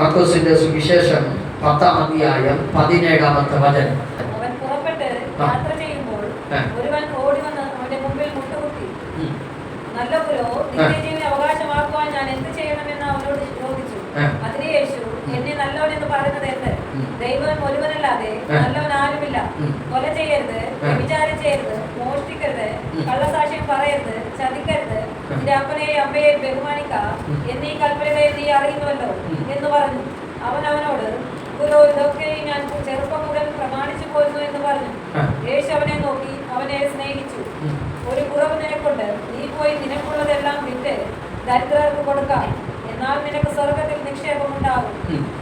മർക്കോസിന്റെ സുവിശേഷം പത്താം അധ്യായം പതിനേഴാമത്തെ വചനം. അവകാശമാക്കുവാൻ ഞാൻ എന്ത് ചെയ്യണമെന്ന് അവനോട് ചോദിച്ചു. അതിന് യേശു എന്നെ നല്ലവരെന്ന് പറയുന്നത് എന്ത്. ദൈവം ഒരുവനല്ലാതെ. നല്ലവൻ ആരുമില്ല. കൊല ചെയ്യരുത് വിചാരം ചെയ്യരുത് മോഷ്ടിക്കരുത്. കള്ളസാക്ഷ്യം പറയരുത് ചതിക്കരുത്. നിന്റെ അപ്പനെയും അമ്മയെയും ബഹുമാനിക്ക. എന്നീ കൽപ്പനകളെ നീ അറിയുന്നുവല്ലോ എന്ന് പറഞ്ഞു. അവൻ അവനോട് ഗുരു ഇതൊക്കെ ഞാൻ ചെറുപ്പം മുതൽ പ്രമാണിച്ചു പോരുന്നു എന്ന് പറഞ്ഞു. യേശു അവനെ നോക്കി അവനെ സ്നേഹിച്ചു. ഒരു കുറവ് നിനക്കുണ്ട്. നീ പോയി നിനക്കുള്ളതെല്ലാം വിറ്റ് ദരിദ്രർക്ക് കൊടുക്കാം. എന്നാൽ നിനക്ക് സ്വർഗത്തിൽ നിക്ഷേപം ഉണ്ടാകും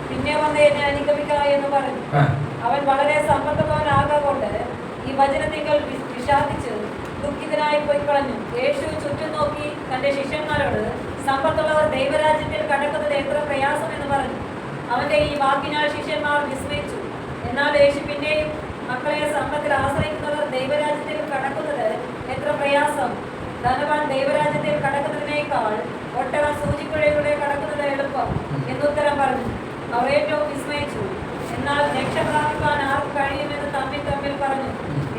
പിന്നെ വന്ന് എന്നെ അനുഗമിക്ക. പറഞ്ഞു. അവൻ വളരെ സമ്പന്നവനാകൊണ്ട് ഈ വചനത്തിങ്കൽ വി- വിഷാദിച്ച് ദുഃഖിതനായി പോയി കളഞ്ഞു യേശു ചുറ്റും നോക്കി തന്റെ ശിഷ്യന്മാരോട് സമ്പത്തുള്ളവർ ദൈവരാജ്യത്തിൽ കടക്കുന്നത് എത്ര പ്രയാസം എന്ന് പറഞ്ഞു. അവന്റെ ഈ വാക്കിനാൽ ശിഷ്യന്മാർ വിസ്മയിച്ചു. എന്നാൽ യേശു പിന്നെയും മക്കളെ സമ്പത്തിൽ ആശ്രയിക്കുന്നവർ ദൈവരാജ്യത്തിൽ കടക്കുന്നത് എത്ര പ്രയാസം. ധനവാൻ ദൈവരാജ്യത്തിൽ കടക്കുന്നതിനേക്കാൾ ഒട്ടകം സൂചിക്കുഴയിലൂടെ കടക്കുന്നത് എളുപ്പം എന്നുത്തരം പറഞ്ഞു. അവർ ഏറ്റവും രക്ഷ പ്രാപിക്കാൻ ആർക്ക് കഴിയുമെന്ന് തമ്മിൽ തമ്മിൽ പറഞ്ഞു.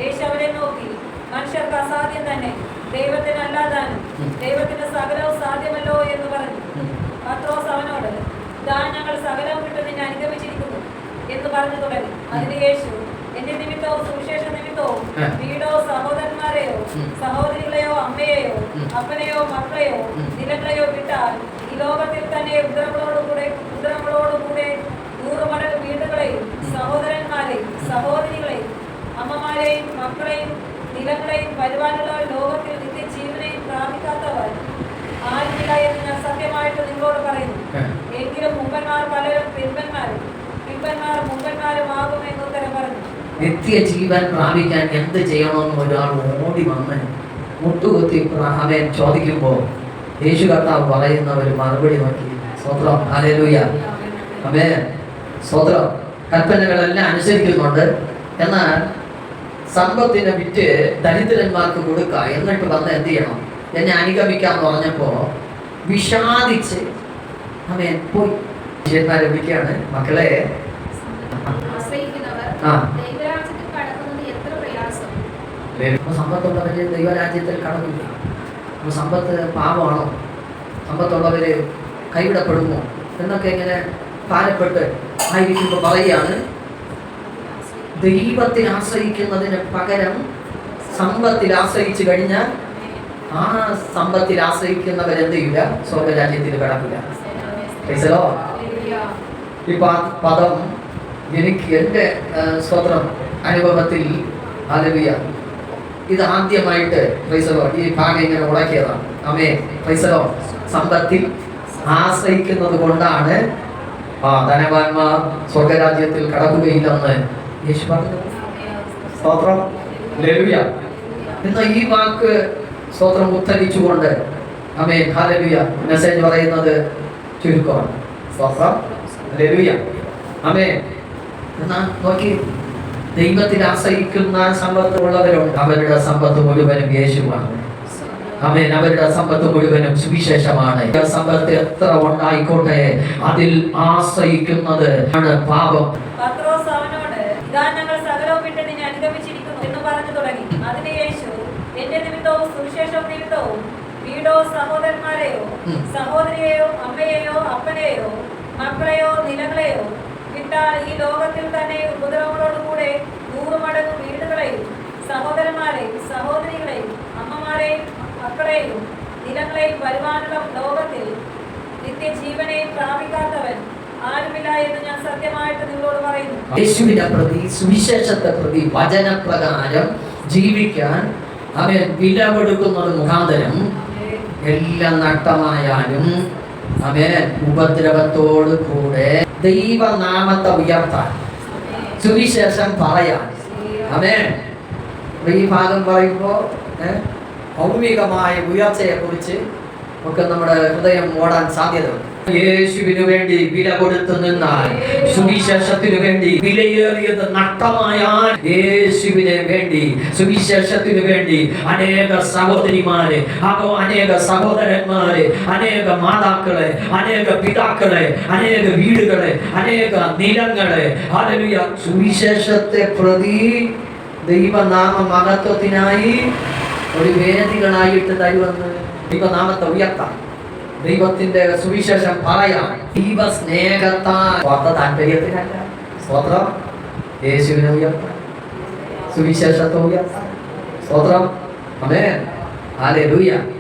യേശു അവരെ നോക്കി. മനുഷ്യർക്ക് അസാധ്യം തന്നെ. ദൈവത്തിന് അല്ലാതാനും ദൈവത്തിന് സകലവും സാധ്യമല്ലോ എന്ന് പറഞ്ഞു. പത്രോസ് അവനോട് ഇതാ ഞങ്ങൾ സകലവും വിട്ട് നിന്നെ അനുഗമിച്ചിരിക്കുന്നു എന്ന് പറഞ്ഞു തുടങ്ങി. അതിന് യേശു എന്റെ നിമിത്തവും സുവിശേഷ നിമിത്തവും വീടോ സഹോദരന്മാരെയോ. സഹോദരികളെയോ അമ്മയെയോ. അപ്പനെയോ മക്കളെയോ നിലങ്ങളെയോ വിട്ടാൽ ഈ ലോകത്തിൽ തന്നെ ഉദ്രങ്ങളോടുകൂടെ ഉദരങ്ങളോടുകൂടെ നൂറ് മടങ്ങ് വീടുകളെയും സഹോദരന്മാരെയും സഹോദരികളെയും അമ്മമാരെയും മക്കളെയും നിലങ്ങളെയും വരുവാനുള്ള ലോകത്തിൽ നിത്യജീവനെയും പ്രാപിക്കാത്തവർ ആരുമില്ല എന്ന് ഞാൻ സത്യമായിട്ട് നിങ്ങളോട് പറയുന്നു. എങ്കിലും മുമ്പന്മാർ പലരും പിൻപന്മാരും പിൻപന്മാർ മുമ്പന്മാരും ആകുമെന്ന് ഉത്തരം പറഞ്ഞു. നിത്യജീവൻ പ്രാപിക്കാൻ എന്ത് ചെയ്യണമെന്ന് ഒരാൾ ഓടി വന്ന് മുട്ടുകുത്തി പ്ര- ചോദിക്കുമ്പോൾ യേശു കർത്താവ് പറയുന്ന ഒരു മറുപടി നോക്കി. സ്വത്രം അലേലൂയ അവേ സ്വത്രം കൽപ്പനകളെല്ലാം അനുസരിക്കുന്നുണ്ട്. എന്നാൽ സമ്പത്തിനെ വിറ്റ് ദരിദ്രന്മാർക്ക് കൊടുക്കുക എന്നിട്ട് വന്ന് എന്ത് ചെയ്യണം? എന്നെ അനുഗമിക്കാന്ന് പറഞ്ഞപ്പോ വിഷാദിച്ച് അവൻ പോയി. ശിഷ്യന്മാരെ വിളിക്കുകയാണ് മക്കളെ ആ. സമ്പത്തുള്ളവര് ദൈവരാജ്യത്തിൽ കടന്നില്ല. അപ്പൊ സമ്പത്ത് പാപമാണോ? സമ്പത്തുള്ളവര് കൈവിടപ്പെടുമോ? എന്നൊക്കെ ഇങ്ങനെ ഭാരപ്പെട്ട് ആയിരിക്കുമ്പോൾ പറയുകയാണ്. ദൈവത്തിൽ ആശ്രയിക്കുന്നതിന് പകരം സമ്പത്തിൽ ആശ്രയിച്ചു കഴിഞ്ഞാൽ ആ സമ്പത്തിൽ ആശ്രയിക്കുന്നവരെന്ത് ചെയ്യില്ല സ്വർഗരാജ്യത്തിൽ കിടക്കില്ല. മനസ്സിലോ ഈ പദം എനിക്ക് എന്റെ സ്വത്രം അനുഭവത്തിൽ അലവിയ ഇത് ആദ്യമായിട്ട് പൈസലോ ഈ ഭാഗം ഇങ്ങനെ ഉടക്കിയതാണ് അമേ പൈസലോ സമ്പത്തിൽ ആശ്രയിക്കുന്നത് കൊണ്ടാണ് ആ ധനവാന്മാർ സ്വർഗരാജ്യത്തിൽ കടക്കുകയില്ലെന്ന് യേശു പറഞ്ഞു. സ്തോത്രം. ലലുയ എന്ന ഈ വാക്ക് സ്തോത്രം ഉദ്ധരിച്ചുകൊണ്ട് അമേ ഹാലലുയ മെസ്സേജ് പറയുന്നത് ചുരുക്കമാണ്. സ്തോത്രം. ലലുയ എന്നാ നോക്കി. ദൈവത്തിൽ ആശ്രയിക്കുന്ന സമ്പത്ത് ഉള്ളവരുണ്ട് അവരുടെ സമ്പത്ത് മുഴുവനും യേശുവാണ്. അമേൻ. അവരുടെ സമ്പത്ത് മുഴുവനും സുവിശേഷമാണ്. സമ്പത്ത് എത്ര ഉണ്ടായിക്കോട്ടെ? അതിൽ ആശ്രയിക്കുന്നത് ആണ് പാപം. വീടോ സഹോദരന്മാരെയോ ഉം. സഹോദരിയെയോ അമ്മയെയോ അപ്പനെയോ മക്കളെയോ നിലങ്ങളെയോ വിട്ടാൽ ഈ ലോകത്തിൽ തന്നെ ഉപദ്രവങ്ങളോടുകൂടെ നൂറ് മടങ്ങ് വീടുകളെയും സഹോദരന്മാരെയും സഹോദരികളെയും അമ്മമാരെയും മക്കളെയും നിലങ്ങളെയും വരുവാനുള്ള ലോകത്തിൽ നിത്യജീവനെയും പ്രാപിക്കാത്തവൻ ആരുമില്ല എന്ന് ഞാൻ സത്യമായിട്ട് നിങ്ങളോട് പറയുന്നു. യേശുവിനെ പ്രതി സുവിശേഷത്തെ പ്രതി വചനപ്രകാരം ജീവിക്കാൻ അവൻ വിലവെടുക്കുന്നത് മുഖാന്തരം എല്ലാം നഷ്ടമായാലും അവൻ ഉപദ്രവത്തോട് കൂടെ ദൈവനാമത്തെ ഉയർത്താൻ സുവിശേഷം പറയാൻ. അവൻ ഈ ഭാഗം പറയുമ്പോൾ ഭൗമികമായ ഉയർച്ചയെ കുറിച്ച് ഒക്കെ നമ്മുടെ ഹൃദയം ഓടാൻ സാധ്യതയുണ്ട്. യേശുവിനു വേണ്ടി വില കൊടുത്തു നിന്നാൽ സുവിശേഷത്തിനു വേണ്ടി വിലയേറിയത് നഷ്ടമായാൽ യേശുവിനെ വേണ്ടി സുവിശേഷത്തിനു വേണ്ടി അനേക സഹോദരിമാരെ അതോ അനേക സഹോദരന്മാരെ അനേക മാതാക്കളെ അനേക പിതാക്കളെ അനേക വീടുകളെ അനേക നിലങ്ങളെ. അതിനുയ സുവിശേഷത്തെ പ്രതി ദൈവനാമ മഹത്വത്തിനായി ഒരു വേദികളായിട്ട് തരുവന്ന് ദൈവനാമത്തെ ഉയർത്താം ദൈവത്തിന്റെ സുവിശേഷം പറയാം ദൈവ സ്നേഹത്താൽ സ്വാർത്ഥ താല്പര്യത്തിനല്ല. സ്തോത്രം. യേശുവിനെ ഉയർത്താം സുവിശേഷത്തെ ഉയർത്താം സ്വത്രം അമേ ഹല്ലേലൂയ. പിന്നെ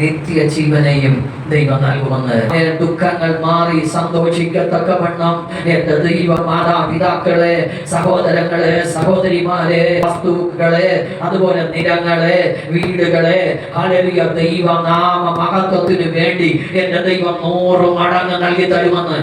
നിത്യ ജീവനെയും ദൈവം നൽകുമെന്ന്. ദുഃഖങ്ങൾ മാറി സന്തോഷിക്കത്തക്കവണ്ണം എന്റെ ദൈവ മാതാപിതാക്കളെ സഹോദരങ്ങളെ സഹോദരിമാരെ വസ്തുക്കളെ അതുപോലെ നിലങ്ങളെ വീടുകളെ അലറിയ ദൈവ നാമ മഹത്വത്തിനു വേണ്ടി എന്റെ ദൈവം നൂറ് മടങ്ങ് നൽകി തരുമെന്ന്.